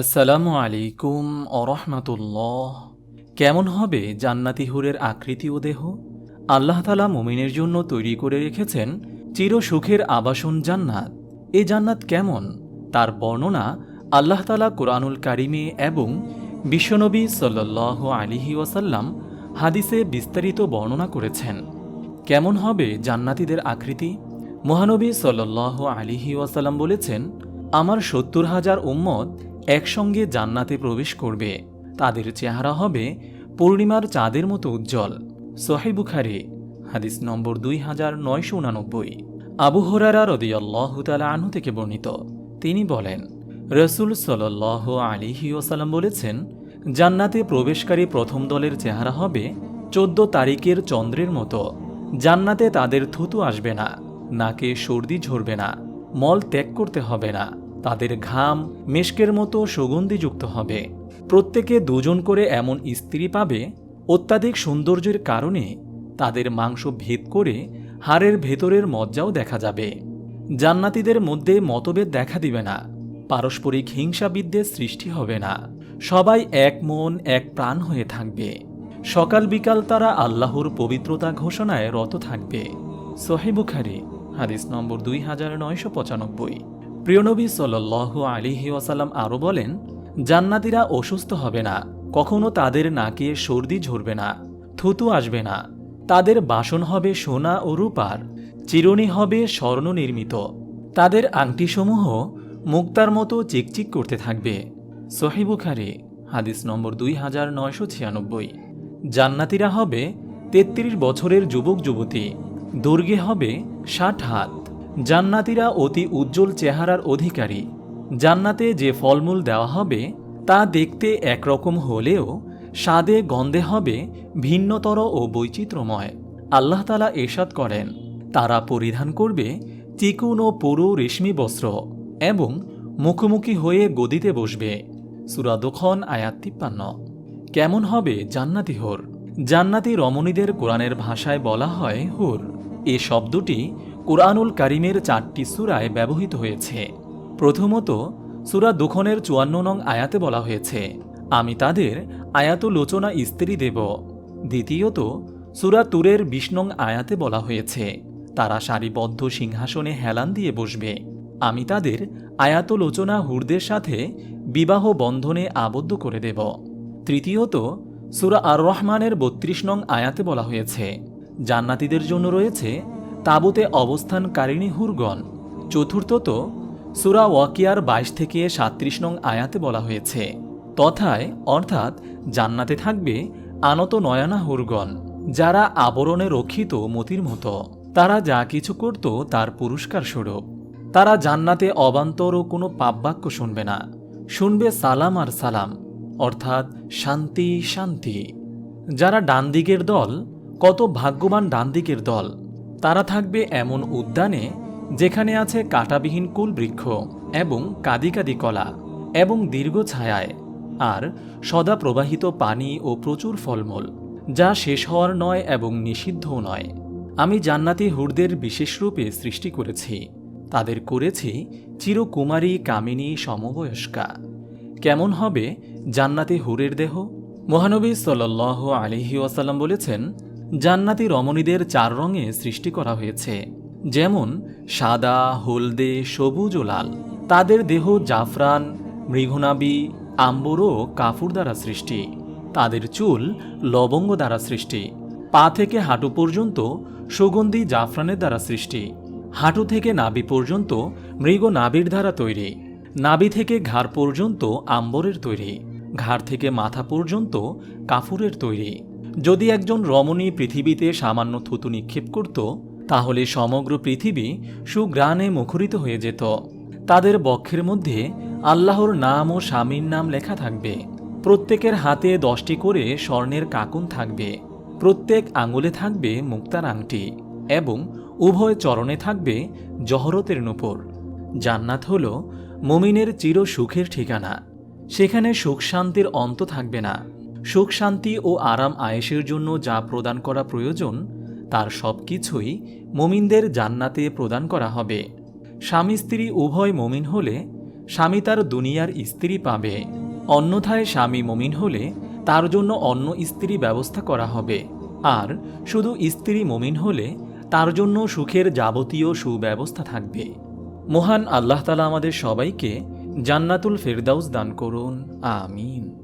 আসসালামু আলাইকুম অরহমাতুল্লাহ কেমন হবে জান্নাতি হুরের আকৃতি ও দেহ? আল্লাহ তালা মুমিনের জন্য তৈরি করে রেখেছেন চির সুখের আবাসন জান্নাত। এ জান্নাত কেমন? তার বর্ণনা আল্লাহ তালা কোরআনুল কারিমে এবং বিশ্বনবী সাল্লাহ আলিহি ওয়াসাল্লাম হাদিসে বিস্তারিত বর্ণনা করেছেন। কেমন হবে জান্নাতীদের আকৃতি? মহানবী সাল্লাহ আলিহি ওয়াসাল্লাম বলেছেন, আমার সত্তর হাজার উম্মত একসঙ্গে জান্নাতে প্রবেশ করবে। তাদের চেহারা হবে পূর্ণিমার চাঁদের মতো উজ্জ্বল। সোহে বুখারি, হাদিস নম্বর দুই হাজার নয়শো উনানব্বই। আবু হরারা রদিয়াল্লাহ তালা আনহু থেকে বর্ণিত। তিনি বলেন, রসুল সাল্লাহ আলিহি ওসাল্লাম বলেছেন, জান্নাতে প্রবেশকারী প্রথম দলের চেহারা হবে চোদ্দ তারিখের চন্দ্রের মতো। জান্নাতে তাদের থুতু আসবে না, নাকে সর্দি ঝরবে না, মল ত্যাগ করতে হবে না। তাদের ঘাম মেশকের মতো সুগন্ধিযুক্ত হবে। প্রত্যেকে দুজন করে এমন স্ত্রী পাবে, অত্যাধিক সৌন্দর্যের কারণে তাদের মাংস ভেদ করে হাড়ের ভেতরের মজ্জাও দেখা যাবে। জান্নাতিদের মধ্যে মতভেদ দেখা দিবে না, পারস্পরিক হিংসা বিদ্বেষ সৃষ্টি হবে না। সবাই এক মন, এক প্রাণ হয়ে থাকবে। সকাল বিকাল তারা আল্লাহর পবিত্রতা ঘোষণায় রত থাকবে। সোহেবুখারি হাদিস নম্বর দুই হাজার নয়শো পঁচানব্বই। প্রিয়নবী সাল্লাহ আলিহি ওয়াসাল্লাম আরও বলেন, জান্নাতিরা অসুস্থ হবে না, কখনো তাদের নাকে সর্দি ঝরবে না, থুতু আসবে না, তাদের বাসন হবে সোনা ও রূপার, চিরুনি হবে স্বর্ণ নির্মিত, তাদের আংটিসমূহ মুক্তার মতো চিকচিক করতে থাকবে। সহিবুখারি হাদিস নম্বর দুই হাজার নয়শো ছিয়ানব্বই। জান্নাতিরা হবে তেত্রিশ বছরের যুবক যুবতী দুর্গে হবে ষাট হাত। জান্নাতিরা অতি উজ্জ্বল চেহারার অধিকারী। জান্নাতে যে ফলমূল দেওয়া হবে, তা দেখতে একরকম হলেও স্বাদে গন্ধে হবে ভিন্নতর ও বৈচিত্র্যময়। আল্লাহ তালা এরশাদ করেন, তারা পরিধান করবে চিকুন ও পুরু রেশমি বস্ত্র এবং মুখোমুখি হয়ে গদিতে বসবে। সুরা দোখন আয়াত তিপ্পান্ন। কেমন হবে জান্নাতি হোর? জান্নাতি রমণীদের কোরআনের ভাষায় বলা হয় হুর। এ শব্দটি কোরআনুল কারিমের চারটি সুরায় ব্যবহৃত হয়েছে। প্রথমত, সুরা দুখনের চুয়ান্ন নং আয়াতে বলা হয়েছে, আমি তাদের আয়াতলোচনা স্ত্রী দেব। দ্বিতীয়ত, সুরা তুরের বিশ নং আয়াতে বলা হয়েছে, তারা সারিবদ্ধ সিংহাসনে হেলান দিয়ে বসবে। আমি তাদের আয়াতলোচনা হুরদের সাথে বিবাহ বন্ধনে আবদ্ধ করে দেব। তৃতীয়ত, সুরা আর রহমানের বত্রিশ নং আয়াতে বলা হয়েছে, জান্নাতীদের জন্য রয়েছে তাবুতে অবস্থানকারিণী হুরগণ। চতুর্থত সুরা ওয়াকিয়ার বাইশ থেকে সাত্রিশ নং আয়াতে বলা হয়েছে, তথায়, অর্থাৎ, জান্নাতে থাকবে আনত নয়না হুরগণ, যারা আবরণে রক্ষিত মতির মতো। তারা যা কিছু করত তার পুরস্কার স্বরূপ। তারা জান্নাতে অবান্তর ও কোনো পাপবাক্য শুনবে না। শুনবে সালাম আর সালাম, অর্থাৎ, শান্তি শান্তি। যারা ডানদিকের দল, কত ভাগ্যবান ডানদিকের দল তারা থাকবে এমন উদ্যানে যেখানে আছে কাঁটাবিহীন কুল বৃক্ষ এবং কাদি কাদি কলা এবং দীর্ঘ ছায়ায়, আর সদা প্রবাহিত পানি ও প্রচুর ফলমূল, যা শেষ হওয়ার নয় এবং নিষিদ্ধও নয়। আমি জান্নাতি হুরদের বিশেষরূপে সৃষ্টি করেছি। তাদের করেছি চিরকুমারী কামিনী সমবয়স্কা। কেমন হবে জান্নাতি হুরের দেহ? মহানবী সাল্ল আলিহি ওয়াসাল্লাম বলেছেন জান্নাতি রমণীদের চার রঙে সৃষ্টি করা হয়েছে। যেমন সাদা, হলদে, সবুজ ও লাল। তাদের দেহ জাফরান, মৃগনাবি, আম্বর ও কাফুর দ্বারা সৃষ্টি। তাদের চুল লবঙ্গ দ্বারা সৃষ্টি। পা থেকে হাঁটু পর্যন্ত সুগন্ধি জাফরানের দ্বারা সৃষ্টি। হাঁটু থেকে নাবি পর্যন্ত মৃগ নাবির দ্বারা তৈরি। নাবি থেকে ঘাড় পর্যন্ত আম্বরের তৈরি। ঘাড় থেকে মাথা পর্যন্ত কাফুরের তৈরি। যদি একজন রমণী পৃথিবীতে সামান্য থুতু নিক্ষেপ করত, তাহলে সমগ্র পৃথিবী সুগ্রাণে মুখরিত হয়ে যেত। তাদের বক্ষের মধ্যে আল্লাহর নাম ও স্বামীর নাম লেখা থাকবে। প্রত্যেকের হাতে দশটি করে স্বর্ণের কাকুন থাকবে। প্রত্যেক আঙুলে থাকবে মুক্তার আংটি এবং উভয় চরণে থাকবে জহরতের নূপুর। জান্নাত হল মুমিনের চির সুখের ঠিকানা। সেখানে সুখ শান্তির অন্ত থাকবে না। সুখ, শান্তি ও আরাম আয়েসের জন্য যা প্রদান করা প্রয়োজন, তার সব কিছুই মুমিনদের জান্নাতে প্রদান করা হবে। স্বামী স্ত্রী উভয় মমিন হলে স্বামী তার দুনিয়ার স্ত্রী পাবে। অন্যথায় স্বামী মমিন হলে তার জন্য অন্য স্ত্রী ব্যবস্থা করা হবে। আর শুধু স্ত্রী মমিন হলে তার জন্য সুখের যাবতীয় সুব্যবস্থা থাকবে। মহান আল্লাহ তালা আমাদের সবাইকে জান্নাতুল ফেরদাউস দান করুন। আমিন।